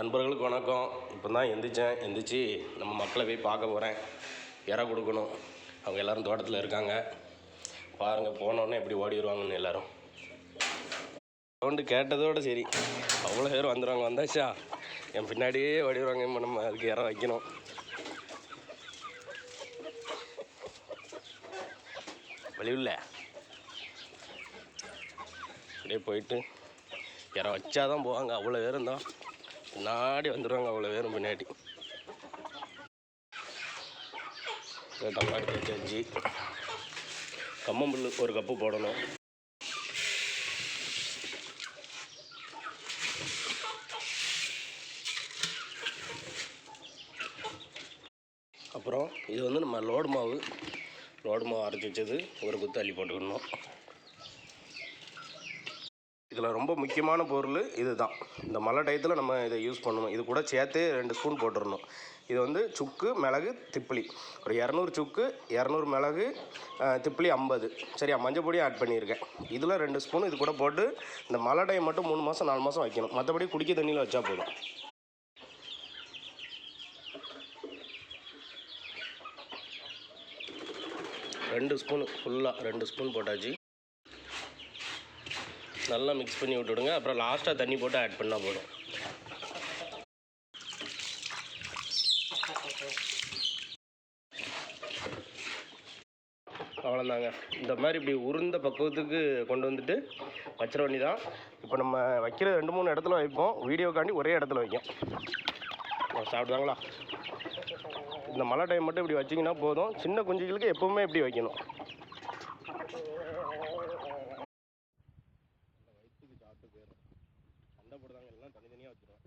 நண்பர்களுக்கு வணக்கம். இப்போ தான் எந்திரிச்சேன். எந்திரிச்சு நம்ம மக்களை போய் பார்க்க போகிறேன் இற கொடுக்கணும். அவங்க எல்லோரும் தோட்டத்தில் இருக்காங்க. பாருங்கள் போனோடனே எப்படி ஓடி வருவாங்கன்னு எல்லாரும். சவுண்டு கேட்டதோட சரி. அவ்வளோ பேர் வந்துடுவாங்க வந்தாச்சா? என் பின்னாடியே ஓடி வருவாங்க. இப்போ நம்ம அதுக்கு இற வைக்கணும். வழிவில்லை அப்படியே போயிட்டு இற வச்சாதான் போவாங்க. அவ்வளோ பேர் தான் நாடி வந்துடுவாங்க அவ்வளோ பேரும் பின்னாடி. டம்பாடி வச்சாச்சு கம்மம்புல் ஒரு கப்பு போடணும். அப்புறம் இது வந்து நம்ம லோடு மாவு. லோடு மாவு அரைச்சி வச்சது ஒரு குத்து அள்ளி போட்டுக்கணும். இதில் ரொம்ப முக்கியமான பொருள் இதுதான். இந்த மழை டயத்தில் நம்ம இதை யூஸ் பண்ணணும். இது கூட சேர்த்து ரெண்டு ஸ்பூன் போட்டுடணும் இது வந்து சுக்கு மிளகு திப்பிலி. ஒரு இரநூறு சுக்கு இரநூறு மிளகு திப்பிலி ஐம்பது. சரியா? மஞ்சள் பொடியும் ஆட் பண்ணியிருக்கேன். இதில் ரெண்டு ஸ்பூன் இது கூட போட்டு இந்த மழை டைம் மட்டும் மூணு மாதம் நாலு மாதம் வைக்கணும். மற்றபடி குடிக்க தண்ணியில் வச்சா போதும். ரெண்டு ஸ்பூன் ஃபுல்லாக ரெண்டு ஸ்பூன் போட்டாச்சு. நல்லா மிக்ஸ் பண்ணி விட்டுவிடுங்க அப்புறம் லாஸ்ட்டாக தண்ணி போட்டு ஆட் பண்ணால் போதும். அவ்வளோதாங்க இந்த மாதிரி இப்படி உருந்த பக்குவத்துக்கு கொண்டு வந்துட்டு வச்சிட வேண்டி தான் இப்போ நம்ம வைக்கிற ரெண்டு மூணு இடத்துல வைப்போம். வீடியோக்காண்டி ஒரே இடத்துல வைக்கும். சாப்பிடுவாங்களா? இந்த மழை டைம் மட்டும் இப்படி வச்சிங்கன்னா போதும். சின்ன குஞ்சுகளுக்கு எப்பவுமே இப்படி வைக்கணும். போட்டு சண்டை போடுறாங்க எல்லாம் தனித்தனியாக வச்சுருவேன்